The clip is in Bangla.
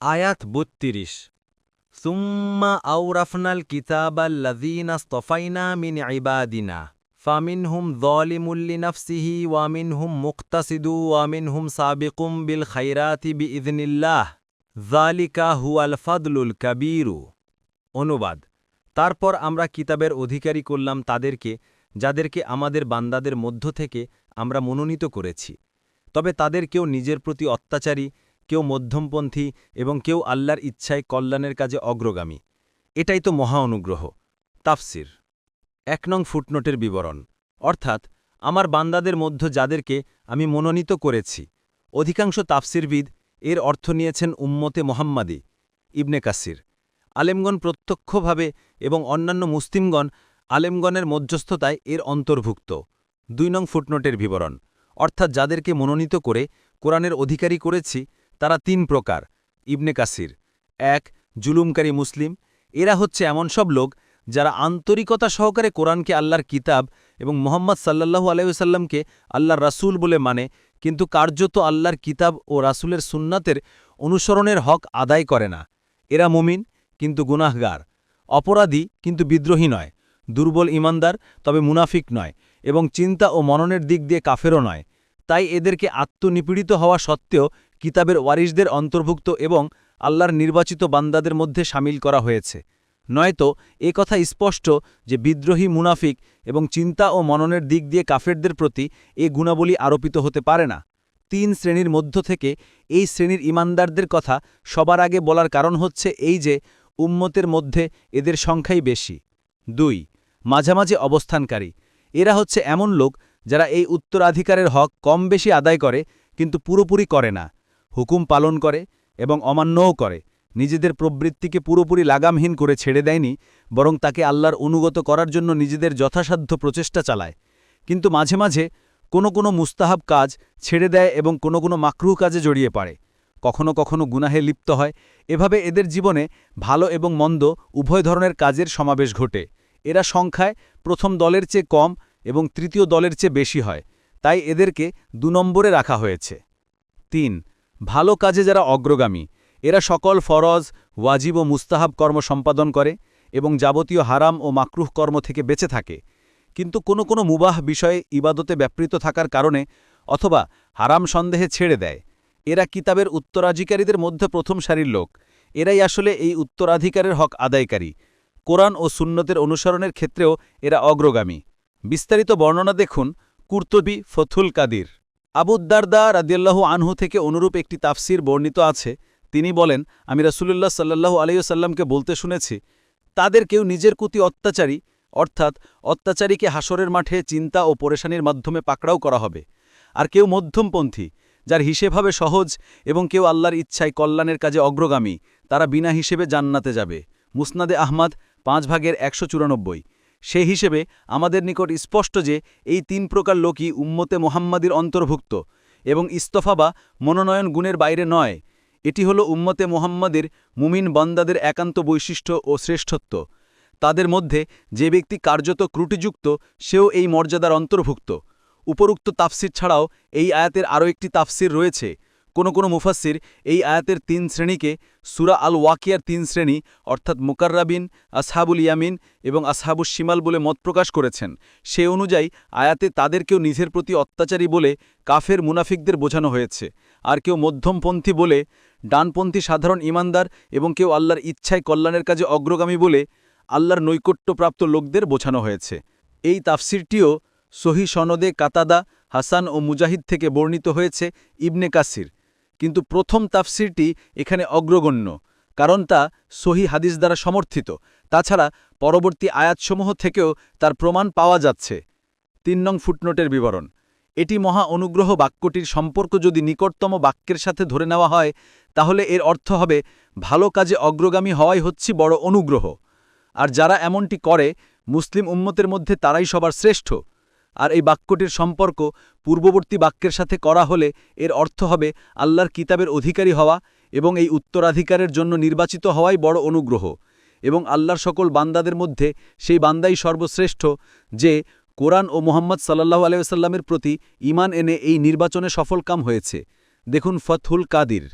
আয়াত বত্রিশ। সুম্মা আউরাফনাল কিতাবাল্লাযীনা স্তফাইনা মিন ইবাদিনা, ফামিনহুম যালিমুল্লি নাফসিহি ওয়ামিনহুম মুক্তাসিদু ওয়ামিনহুম সাবিকুম বিল খাইরাতি বি বিইذনিল্লাহ যালিকা হুয়াল ফাদলুল কাবীরু। অনুবাদ, তারপর আমরা কিতাবের অধিকারী করলাম তাদেরকে, যাদেরকে আমাদের বান্দাদের মধ্য থেকে আমরা মনোনীত করেছি। তবে তাদের কেউ নিজের প্রতি অত্যাচারী কেউ মধ্যমপন্থী এবং কেউ আল্লাহর ইচ্ছায় কল্যাণের কাজে অগ্রগামী। এটাই তো মহা অনুগ্রহ। তাফসির। এক নং ফুটনোটের বিবরণ। অর্থাৎ, আমার বান্দাদের মধ্য যাদেরকে আমি মনোনীত করেছি, অধিকাংশ তাফসিরবিদ এর অর্থ নিয়েছেন উম্মতে মোহাম্মাদি, ইবনে কাসির। আলেমগণ প্রত্যক্ষভাবে এবং অন্যান্য মুসলিমগণ আলেমগণের মধ্যস্থতায় এর অন্তর্ভুক্ত। দুই নং ফুটনোটের বিবরণ। অর্থাৎ, যাদেরকে মনোনীত করে কোরআনের অধিকারী করেছি তারা তিন প্রকার, ইবনে কাসির। এক, জুলুমকারী মুসলিম। এরা হচ্ছে এমন সব লোক যারা আন্তরিকতা সহকারে কোরআনকে আল্লাহর কিতাব এবং মোহাম্মদ সাল্লাহু আলাইসাল্লামকে আল্লাহর রাসূল বলে মানে কিন্তু কার্যত আল্লাহর কিতাব ও রাসূলের সুন্নাতের অনুসরণের হক আদায় করে না। এরা মুমিন, কিন্তু গুনাহগার। অপরাধী, কিন্তু বিদ্রোহী নয়। দুর্বল ইমানদার, তবে মুনাফিক নয় এবং চিন্তা ও মননের দিক দিয়ে কাফেরও নয়। তাই এদেরকে আত্মনিপীড়িত হওয়া সত্ত্বেও কিতাবের ওয়ারিসদের অন্তর্ভুক্ত এবং আল্লাহর নির্বাচিত বান্দাদের মধ্যে সামিল করা হয়েছে। নয়তো এ কথা স্পষ্ট যে বিদ্রোহী মুনাফিক এবং চিন্তা ও মননের দিক দিয়ে কাফেরদের প্রতি এ গুণাবলী আরোপিত হতে পারে না। তিন শ্রেণির মধ্য থেকে এই শ্রেণির ইমানদারদের কথা সবার আগে বলার কারণ হচ্ছে এই যে উম্মতের মধ্যে এদের সংখ্যাই বেশি। দুই, মাঝামাঝি অবস্থানকারী। এরা হচ্ছে এমন লোক যারা এই উত্তরাধিকারের হক কম বেশি আদায় করে, কিন্তু পুরোপুরি করে না। হুকুম পালন করে এবং অমান্যও করে। নিজেদের প্রবৃত্তিকে পুরোপুরি লাগামহীন করে ছেড়ে দেয়নি, বরং তাকে আল্লাহর অনুগত করার জন্য নিজেদের যথাসাধ্য প্রচেষ্টা চালায়। কিন্তু মাঝে মাঝে কোনো কোনো মুস্তাহাব কাজ ছেড়ে দেয় এবং কোনো কোনো মাকরুহ কাজে জড়িয়ে পড়ে। কখনো কখনো গুনাহে লিপ্ত হয়। এভাবে এদের জীবনে ভালো এবং মন্দ উভয় ধরনের কাজের সমাবেশ ঘটে। এরা সংখ্যায় প্রথম দলের চেয়ে কম এবং তৃতীয় দলের চেয়ে বেশি হয়। তাই এদেরকে দু নম্বরে রাখা হয়েছে। তিন ভালো কাজে যারা অগ্রগামী, এরা সকল ফরজ, ওয়াজিব ও মুস্তাহাব কর্ম সম্পাদন করে এবং যাবতীয় হারাম ও মাকরুহ কর্ম থেকে বেঁচে থাকে। কিন্তু কোনো কোনো মুবাহ বিষয়ে ইবাদতে ব্যাপৃত থাকার কারণে অথবা হারাম সন্দেহে ছেড়ে দেয়। এরা কিতাবের উত্তরাধিকারীদের মধ্যে প্রথম সারির লোক। এরাই আসলে এই উত্তরাধিকারের হক আদায়কারী। কোরআন ও সুন্নতের অনুসরণের ক্ষেত্রেও এরা অগ্রগামী। বিস্তারিত বর্ণনা দেখুন কুর্তবি ফথুল কাদির। আবুদ্দারদা রাদিয়াল্লাহু আনহু থেকে অনুরূপ একটি তাফসির বর্ণিত আছে। তিনি বলেন, আমি রাসুলুল্লাহ সাল্লাহু আলাইসাল্লামকে বলতে শুনেছি, তাদের কেউ নিজের কুতি অত্যাচারী, অর্থাৎ অত্যাচারীকে হাসরের মাঠে চিন্তা ও পরেশানির মাধ্যমে পাকড়াও করা হবে। আর কেউ মধ্যমপন্থী, যার হিসেব হবে সহজ এবং কেউ আল্লাহর ইচ্ছায় কল্যাণের কাজে অগ্রগামী, তারা বিনা হিসেবে জান্নাতে যাবে। মুসনাদে আহমাদ, পাঁচ ভাগের একশো চুরানব্বই। সেই হিসেবে আমাদের নিকট স্পষ্ট যে এই তিন প্রকার লোকই উম্মতে মোহাম্মাদির অন্তর্ভুক্ত এবং ইস্তফা বা মনোনয়ন গুণের বাইরে নয়। এটি হল উম্মতে মোহাম্মদের মুমিন বন্দাদের একান্ত বৈশিষ্ট্য ও শ্রেষ্ঠত্ব। তাদের মধ্যে যে ব্যক্তি কার্যত ক্রুটিযুক্ত সেও এই মর্যাদার অন্তর্ভুক্ত। উপরুক্ত তাফসির ছাড়াও এই আয়াতের আরও একটি তাফসির রয়েছে। কোনো কোনো মুফাসির এই আয়াতের তিন শ্রেণীকে সুরা আল ওয়াকিয়ার তিন শ্রেণি, অর্থাৎ মুকাররাবিন, আসহাবুল ইয়ামিন এবং আসহাবুস শিমাল বলে মত প্রকাশ করেছেন। সে অনুযায়ী আয়াতে তাদেরকেও নিজের প্রতি অত্যাচারী বলে কাফের মুনাফিকদের বোঝানো হয়েছে। আর কেউ মধ্যমপন্থী বলে, ডানপন্থী সাধারণ ইমানদার এবং কেউ আল্লাহর ইচ্ছায় কল্যাণের কাজে অগ্রগামী বলে আল্লাহর নৈকট্যপ্রাপ্ত লোকদের বোঝানো হয়েছে। এই তাফসিরটিও সহি সনদে কাতাদা, হাসান ও মুজাহিদ থেকে বর্ণিত হয়েছে ইবনে কাসির। কিন্তু প্রথম তাফসিরটি এখানে অগ্রগণ্য, কারণ তা সহি হাদিস দ্বারা সমর্থিত। তাছাড়া পরবর্তী আয়াতসমূহ থেকেও তার প্রমাণ পাওয়া যাচ্ছে। তিন নং ফুটনোটের বিবরণ। এটি মহা অনুগ্রহ বাক্যটির সম্পর্ক যদি নিকটতম বাক্যের সাথে ধরে নেওয়া হয়, তাহলে এর অর্থ হবে, ভালো কাজে অগ্রগামী হওয়াই হচ্ছে বড় অনুগ্রহ। আর যারা এমনটি করে, মুসলিম উম্মতের মধ্যে তারাই সবার শ্রেষ্ঠ। আর এই বাক্যটির সম্পর্ক পূর্ববর্তী বাক্যের সাথে করা হলে এর অর্থ হবে আল্লাহর কিতাবের অধিকারী হওয়া এবং এই উত্তরাধিকারের জন্য নির্বাচিত হওয়াই বড় অনুগ্রহ এবং আল্লাহর সকল বান্দাদের মধ্যে সেই বান্দাই সর্বশ্রেষ্ঠ যে কোরআন ও মোহাম্মদ সাল্লাহু আলাইসাল্লামের প্রতি ইমান এনে এই নির্বাচনে সফলকাম হয়েছে। দেখুন ফতহুল কাদির।